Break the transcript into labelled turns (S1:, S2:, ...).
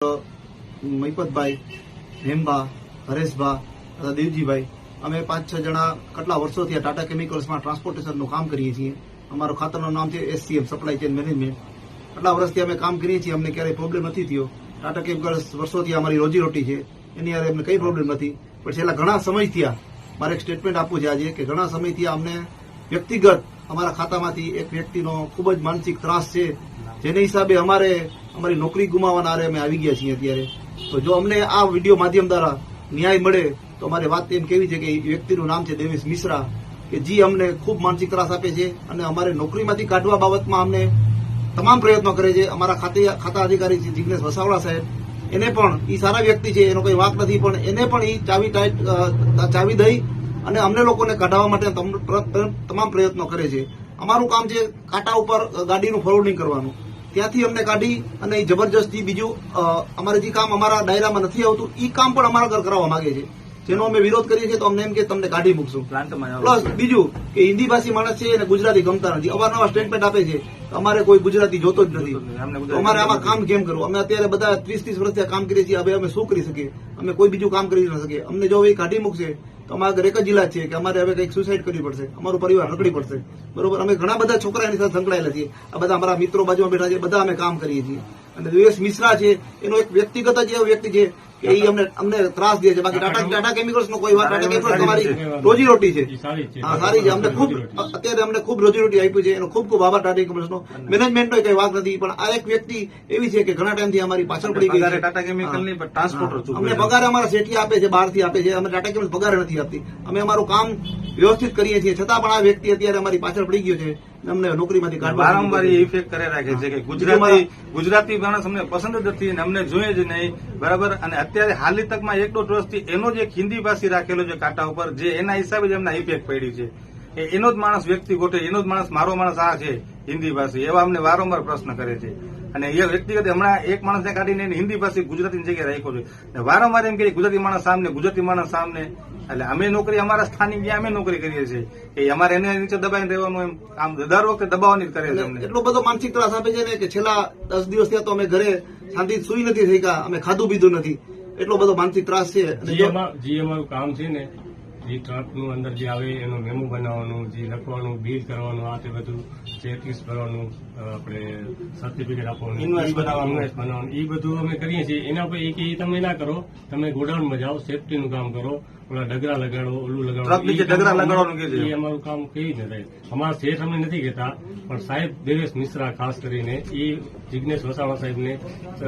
S1: મહિપતભાઈ હેમબા હરેશભા, તથા દેવજીભાઈ. અમે પાંચ છ જણા કેટલા વર્ષોથી આ ટાટા કેમિકલ્સમાં ટ્રાન્સપોર્ટેશનનું કામ કરીએ છીએ. અમારું ખાતરનું નામ છે એસસીએમ સપ્લાય ચેન મેનેજમેન્ટ કેટલા વર્ષથી અમે કામ કરીએ છીએ, અમને ક્યારેય પ્રોબ્લેમ નથી થયો. ટાટા કેમિકલ્સ વર્ષોથી અમારી રોજીરોટી છે. એની હારે અમને કઈ પ્રોબ્લેમ નથી. પણ છેલ્લા ઘણા સમય થયા મારે એક સ્ટેટમેન્ટ આપવું છે આજે કે ઘણા સમયથી અમને વ્યક્તિગત અમારા ખાતામાંથી એક વ્યક્તિનો ખૂબ જ માનસિક ત્રાસ છે. જેને હિસાબે અમારે અમારી નોકરી ગુમાવવાના અમે આવી ગયા છીએ અત્યારે. તો જો અમને આ વીડિયો માધ્યમ દ્વારા ન્યાય મળે, તો અમારે વાત એમ કેવી છે કે વ્યક્તિનું નામ છે દેવેશ મિશ્રા, કે જે અમને ખૂબ માનસિક ત્રાસ આપે છે અને અમારે નોકરીમાંથી કાઢવા બાબતમાં અમને તમામ પ્રયત્નો કરે છે. અમારા ખાતે અધિકારી છે જિગ્નેશ વસાવડા સાહેબ, એને પણ એ સારા વ્યક્તિ છે, એનો કોઈ વાંક નથી, પણ એને પણ એ ચાવી ટાઈટ ચાવી દઈ અને અમને લોકોને કાઢવા માટે તમામ પ્રયત્નો કરે છે. અમારું કામ છે કાંટા ઉપર ગાડીનું ફોરવર્ડિંગ કરવાનું. ત્યાંથી અમને કાઢી અને જબરજસ્તી બીજું અમારે જે કામ અમારા દાયરામાં નથી આવતું એ કામ પણ અમારા ઘર કરાવવા માંગે છે. જેનો અમે વિરોધ કરીએ છીએ તો અમને એમ કે તમને કાઢી મૂકશું. પ્લસ બીજું કે હિન્દી ભાષી માણસ છે અને ગુજરાતી ગમતા નથી. અવારનવાર સ્ટેટમેન્ટ આપે છે અમારે કોઈ ગુજરાતી જોતો જ નથી. અમારે આમાં કામ કેમ કરવું? અમે અત્યારે બધા ત્રીસ ત્રીસ વર્ષથી કામ કરીએ છીએ. હવે અમે શું કરી શકીએ? અમે કોઈ બીજું કામ કરી ન શકીએ. અમને જો એ કાઢી મૂકશે તો અમારા એક જ ઇલાજ છે કે અમારે હવે કંઈક સુસાઇડ કરવી પડશે. અમારું પરિવાર રખડી પડશે. બરોબર? અમે ઘણા બધા છોકરા એની સાથે સંકળાયેલા છીએ. આ બધા અમારા મિત્રો બાજુમાં બેઠા છે. બધા અમે કામ કરીએ છીએ. અને દિવેશ મિશ્રા છે, એનો એક વ્યક્તિગત જ એવો વ્યક્તિ છે કે એ અમને અમને ત્રાસ દે છે. બાકી ટાટા ટાટા કેમિકલ્સ નો કોઈ વાત ટાટા કેમિકલ્સ તમારી
S2: રોજી રોટી છે.
S1: હા સારી છે. અમને ખૂબ અત્યારે અમને ખૂબ રોજીરોટી આપી છે. એનો ખૂબ ખૂબ આભાર ટાટા કેમિકલ્સનો મેનેજમેન્ટનો કઈ વાત નથી પણ આ એક વ્યક્તિ એવી છે કે ઘણા ટાઈમથી અમારી પાછળ પડી ગઈ છે.
S3: ટાટા કેમિકલની ટ્રાન્સપોર્ટર.
S1: અમને પગાર અમારા શેઠી આપે છે બહારથી આપે છે. અમે ટાટા કેમિકલ્સ પગાર નથી આપતી. અમે અમારું કામ વ્યવસ્થિત કરીએ છીએ. છતાં પણ આ વ્યક્તિ અત્યારે અમારી પાછળ પડી ગયો છે અમને નોકરીમાંથી કાઢવા
S3: વારંવાર ઇફેક્ટ કરી રાખે છે કે ગુજરાતી ગુજરાતી માણસ અમને પસંદ જ નથી અને અમને જોઈએ જ નહીં. બરાબર? અને અત્યારે હાલની તકમાં એક દોઢ વર્ષથી એનો જ એક હિન્દી ભાષી રાખેલો છે કાંટા ઉપર જે એના હિસાબે જ એમના ઇફેક્ટ પડી છે. એનો જ માણસ વ્યક્તિ ગોઠે એનો જ માણસ મારો માણસ આ છે. હિન્દી ભાષી. એવા અમને વારંવાર પ્રશ્ન કરે છે. અને એ વ્યક્તિગત હમણાં એક માણસને કાઢીને એને હિન્દી ભાષી ગુજરાતીની જગ્યાએ રાખ્યો છે. અને વારંવાર એમ કે ગુજરાતી માણસ સામને ગુજરાતી માણસ સામને. એટલે અમે નોકરી અમારા સ્થાનિક જ્યાં અમે નોકરી કરીએ છીએ. કે અમારે એને નીચે દબાઈને રહેવાનું એમ. આમ દર વખતે દબાવવાની કરે છે અમને.
S1: એટલો બધો માનસિક ત્રાસ આપે છે ને કે છેલ્લા દસ દિવસ થયા તો અમે ઘરે શાંતિ સુઈ નથી થઈ ગયા અમે ખાધું પીધું નથી. એટલો બધો માનસિક ત્રાસ છે.
S2: જે અમારું કામ છે ને એ ટ્રકનું અંદર જે આવે એનું મેમો બનાવવાનું જે લખવાનું બિલ કરવાનું આ તે બધું ચેકલિસ્ટ ભરવાનું આપણે સર્ટિફિકેટ આપવાનું ઇન્વેસ્ટ
S3: બનાવવાનું.
S2: બનાવવાનું. એ બધું અમે કરીએ છીએ. એના પર એ કે તમે ના કરો. તમે ગોડાઉનમાં જાઓ સેફટીનું કામ કરો. ઓલા ડગરા લગાડો ઓલું લગાડો.
S3: ડગરા લગાડવાનું કહે
S2: અમારું કામ કઈ રીતે થાય અમારા શેઠ અમને નથી કહેતા પણ સાહેબ દેવેશ મિશ્રા ખાસ કરીને એ જિજ્ઞેશ વસાવા સાહેબને